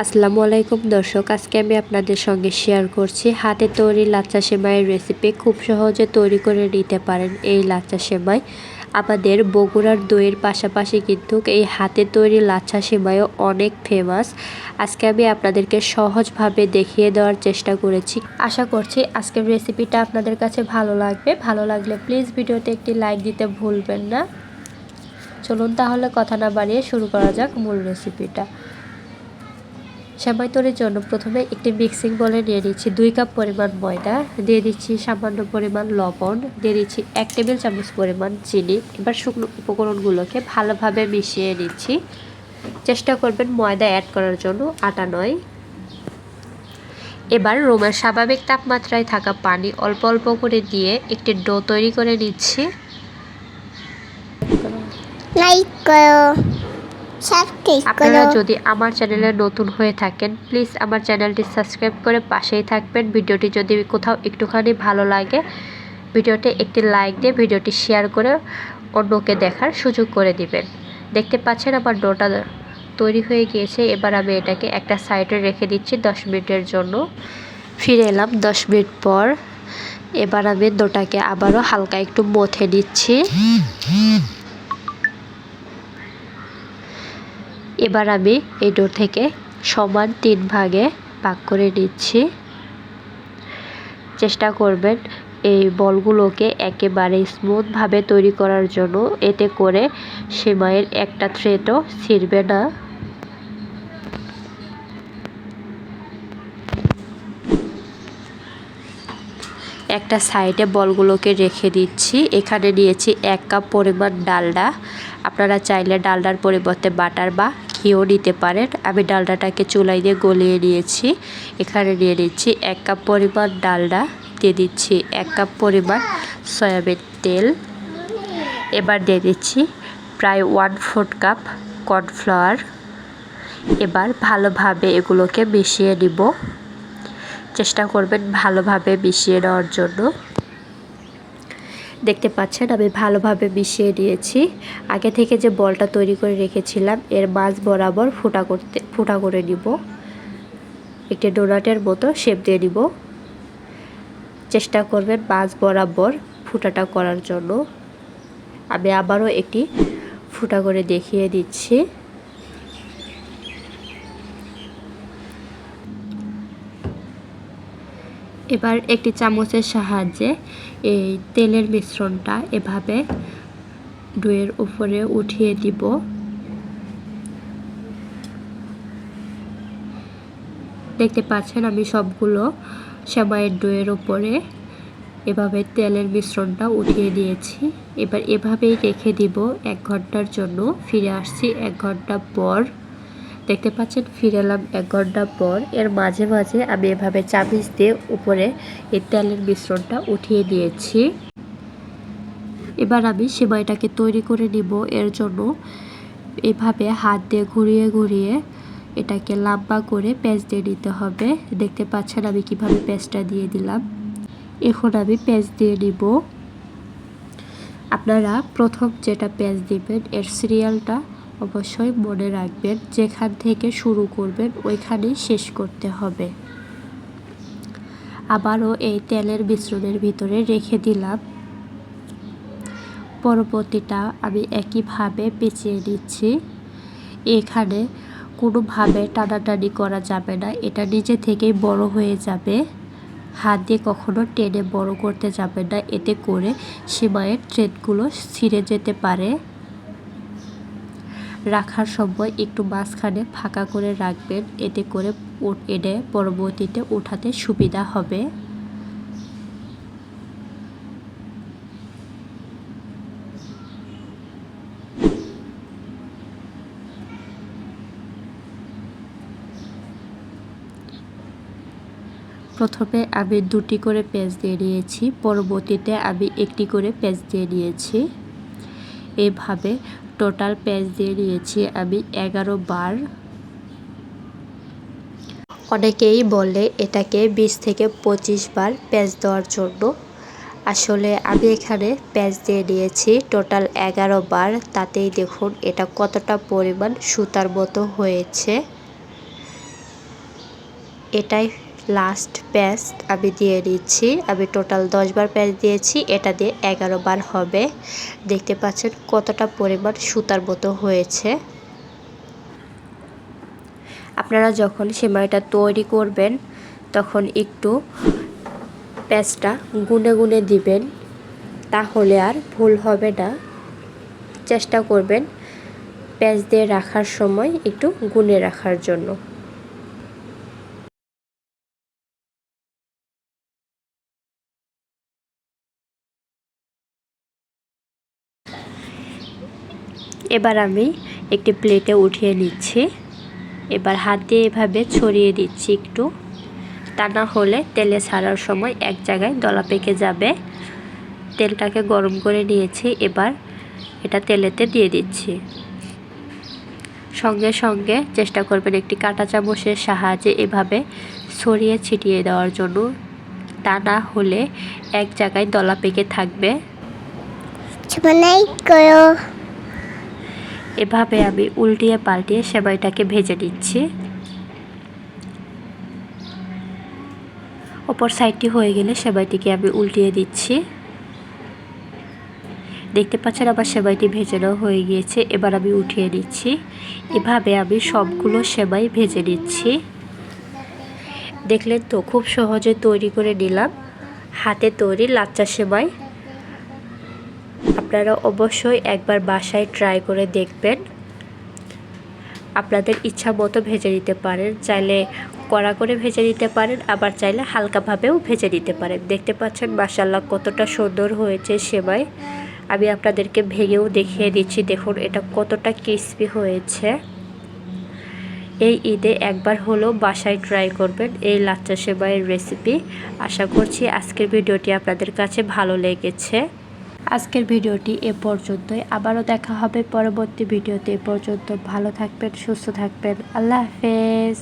আসসালামু আলাইকুম দর্শক, আজকে আমি আপনাদের সঙ্গে শেয়ার করছি হাতে তৈরি লাচ্চা সেমাইয়ের রেসিপি খুব সহজে তৈরি করে নিতে পারেন এই লাচ্চা সেমাই। আমাদের বগুড়ার দইয়ের পাশাপাশি কিন্তু এই হাতে তৈরি লাচ্চা সেমাইও অনেক ফেমাস আজকে আমি আপনাদেরকে সহজভাবে দেখিয়ে দেওয়ার চেষ্টা করেছি। আশা করছি আজকের রেসিপিটা আপনাদের কাছে ভালো লাগবে। ভালো লাগলে প্লিজ ভিডিওতে একটি লাইক দিতে ভুলবেন না। চলুন তাহলে কথা না বাড়িয়ে শুরু করা যাক মূল রেসিপিটা সেমাই তৈরির জন্য প্রথমে একটি মিক্সিং বলে নিয়ে নিচ্ছি দুই কাপ পরিমাণ ময়দা, দিয়ে দিচ্ছি সামান্য পরিমাণ লবণ, দিয়ে দিচ্ছি এক টেবিল চামচ পরিমাণ চিনি। এবার শুকনো উপকরণগুলোকে ভালোভাবে মিশিয়ে নিচ্ছি। চেষ্টা করবেন ময়দা অ্যাড করার জন্য, আটা নয়। এবার রোমের স্বাভাবিক তাপমাত্রায় থাকা পানি অল্প অল্প করে দিয়ে একটি ডো তৈরি করে নিচ্ছি। লাইক করো আপনারা যদি আমার চ্যানেলে নতুন হয়ে থাকেন প্লিজ আমার চ্যানেলটি সাবস্ক্রাইব করে পাশেই থাকবেন। ভিডিওটি যদি কোথাও একটুখানি ভালো লাগে ভিডিওটি একটি লাইক দিয়ে ভিডিওটি শেয়ার করে অন্যকে দেখার সুযোগ করে দিবেন। দেখতে পাচ্ছেন আমার ডোটা তৈরি হয়ে গিয়েছে। এবার আমি এটাকে একটা সাইডে রেখে দিচ্ছি দশ মিনিটের জন্য। ফিরে এলাম দশ মিনিট পর। এবার আমি ডোটাকে আবারও হালকা একটু মথে নিচ্ছি। এবার আমি এই থেকে সমান তিন ভাগে ভাগ করে নিচ্ছি। চেষ্টা করবেন এই বলগুলোকে একেবারে স্মুথভাবে তৈরি করার জন্য। এতে করে সেমাইয়ের একটা থ্রেডও ছিঁড়বে না। একটা সাইডে বলগুলোকে রেখে দিচ্ছি। এখানে নিয়েছি এক কাপ পরিমাণ ডালডা। আপনারা চাইলে ডালডার পরিবর্তে বাটার বা ঘিও নিতে পারেন। আমি ডালডাটাকে চুলাই দিয়ে গলিয়ে নিয়েছি। এখানে নিয়ে নিচ্ছি এক কাপ পরিমাণ ডালডা, দিয়ে দিচ্ছি এক কাপ পরিমাণ সয়াবিন তেল। এবার দিয়ে দিচ্ছি প্রায় ওয়ান ফোর্থ কাপ কর্নফ্লাওয়ার এবার ভালোভাবে এগুলোকে মিশিয়ে নিব। চেষ্টা করবেন ভালোভাবে মিশিয়ে নেওয়ার জন্য। দেখতে পাচ্ছেন, আমি ভালোভাবে মিশিয়ে নিয়েছি। আগে থেকে যে বলটা তৈরি করে রেখেছিলাম, এর মাছ বরাবর ফুটা করতে, ফুটা করে নিব। একটি ডোনাটের মতো শেপ দিয়ে নিব। চেষ্টা করবেন মাছ বরাবর ফুটাটা করার জন্য। আমি আবারও একটি ফুটা করে দেখিয়ে দিচ্ছি। এবার একটি চামচের সাহায্যে এই তেলের মিশ্রণটা এভাবে ডুয়ের উপরে উঠিয়ে দিব। দেখতে পাচ্ছেন আমি সবগুলো সেমাইয়ের ডুয়ের উপরে এভাবে তেলের মিশ্রণটা উঠিয়ে দিয়েছি। এবার এভাবেই রেখে দিব এক ঘণ্টার জন্য। ফিরে আসছি এক ঘণ্টা পর। দেখতে পাচ্ছেন, ফিরে এলাম এক ঘণ্টা পর। এর মাঝে মাঝে আমি এভাবে চামিচ দিয়ে উপরে এই তেলের মিশ্রণটা উঠিয়ে দিয়েছি এবার আমি সেমাইটাকে তৈরি করে নিব। এর জন্য এভাবে হাত দিয়ে ঘুরিয়ে ঘুরিয়ে এটাকে লাম্বা করে পেঁচ দিয়ে নিতে হবে। দেখতে পাচ্ছেন আমি কীভাবে পেঁচটা দিয়ে দিলাম। এখন আমি পেঁচ দিয়ে নিব। আপনারা প্রথম যেটা পেঁচ দিবেন, এর সিরিয়ালটা অবশ্যই মনে রাখবেন, যেখান থেকে শুরু করবেন, ওইখানেই শেষ করতে হবে। আবারও এই তেলের মিশ্রণের ভিতরে রেখে দিলাম। পরবর্তীটা আমি একইভাবে পেঁচিয়ে নিচ্ছি। এখানে কোনোভাবে টানাটানি করা যাবে না, এটা নিজে থেকেই বড় হয়ে যাবে। হাত দিয়ে কখনো টেনে বড় করতে যাবে না, এতে করে সেমাইয়ের ট্রেনগুলো ছিঁড়ে যেতে পারে। রাখার সময় একটু মাঝখানে ফাঁকা করে রাখবেন। এতে করে এনে পরবর্তীতে ওঠাতে সুবিধা হবে। প্রথমে আমি দুটি করে পেজ দিয়ে নিয়েছি, পরবর্তীতে আমি একটি করে পেজ দিয়ে নিয়েছি। এভাবে টোটাল পেজ দিয়ে নিয়েছি আমি এগারো বার। অনেকেই বলে এটাকে বিশ থেকে পঁচিশ বার পেজ দেওয়ার জন্য। আসলে আমি এখানে পেজ দিয়ে নিয়েছি টোটাল এগারো বার। তাতেই দেখুন এটা কতটা পরিমাণ সুতার মতো হয়েছে। এটাই লাস্ট প্যাচ আমি দিয়ে দিচ্ছি। আমি টোটাল দশ বার প্যাচ দিয়েছি। এটা দিয়ে এগারো বার হবে। দেখতে পাচ্ছেন কতটা পরিমাণ সুতার মতো হয়েছে। আপনারা যখন সেমাইটা তৈরি করবেন, তখন একটু প্যাঁচটা গুনে গুনে দিবেন। তাহলে আর ভুল হবে না। চেষ্টা করবেন প্যাঁচ দিয়ে রাখার সময় একটু গুনে রাখার জন্য। এবার আমি একটি প্লেটে উঠিয়ে নিচ্ছি। এবার হাত দিয়ে এভাবে ছড়িয়ে দিচ্ছি একটু। তা না হলে তেলে ছাড়ার সময় এক জায়গায় দলা পেকে যাবে। তেলটাকে গরম করে নিয়েছি, এবার এটা তেলেতে দিয়ে দিচ্ছি। সঙ্গে সঙ্গে চেষ্টা করবেন একটি কাঁটা চামচের সাহায্যে এভাবে ছড়িয়ে ছিটিয়ে দেওয়ার জন্য। তা না হলে এক জায়গায় দলা পেকে থাকবে। এভাবে আমি উল্টিয়ে পাল্টিয়ে সেমাইটাকে ভেজে নিচ্ছি। অপর সাইডটি হয়ে গেলে সেমাইটিকে আমি উল্টিয়ে দিচ্ছি। দেখতে পাচ্ছেন আমার সেমাইটি ভেজানো হয়ে গিয়েছে, এবার আমি উঠিয়ে নিচ্ছি। এভাবে আমি সবগুলো সেমাই ভেজে নিচ্ছি। দেখলেন তো, খুব সহজে তৈরি করে নিলাম। হাতে তৈরি লাচ্চা সেমাই আপনারা অবশ্যই একবার বাসায় ট্রাই করে দেখবেন। আপনাদের ইচ্ছা মতো ভেজে নিতে পারেন, চাইলে কড়া করে ভেজে নিতে পারেন, আবার চাইলে হালকাভাবেও ভেজে নিতে পারেন। দেখতে পাচ্ছেন মাসাল্লাহ কতটা সুন্দর হয়েছে সেমাই। আমি আপনাদেরকে ভেঙেও দেখিয়ে দিচ্ছি, দেখুন এটা কতটা ক্রিস্পি হয়েছে। এই ঈদে একবার হলেও বাসায় ট্রাই করবেন এই লাচ্চা সেমাইয়ের রেসিপি আশা করছি আজকের ভিডিওটি আপনাদের কাছে ভালো লেগেছে। আজকের ভিডিওটি এ পর্যন্তই। আবারও দেখা হবে পরবর্তী ভিডিওতে। এ পর্যন্ত ভালো থাকবেন, সুস্থ থাকবেন। আল্লাহ হাফেজ।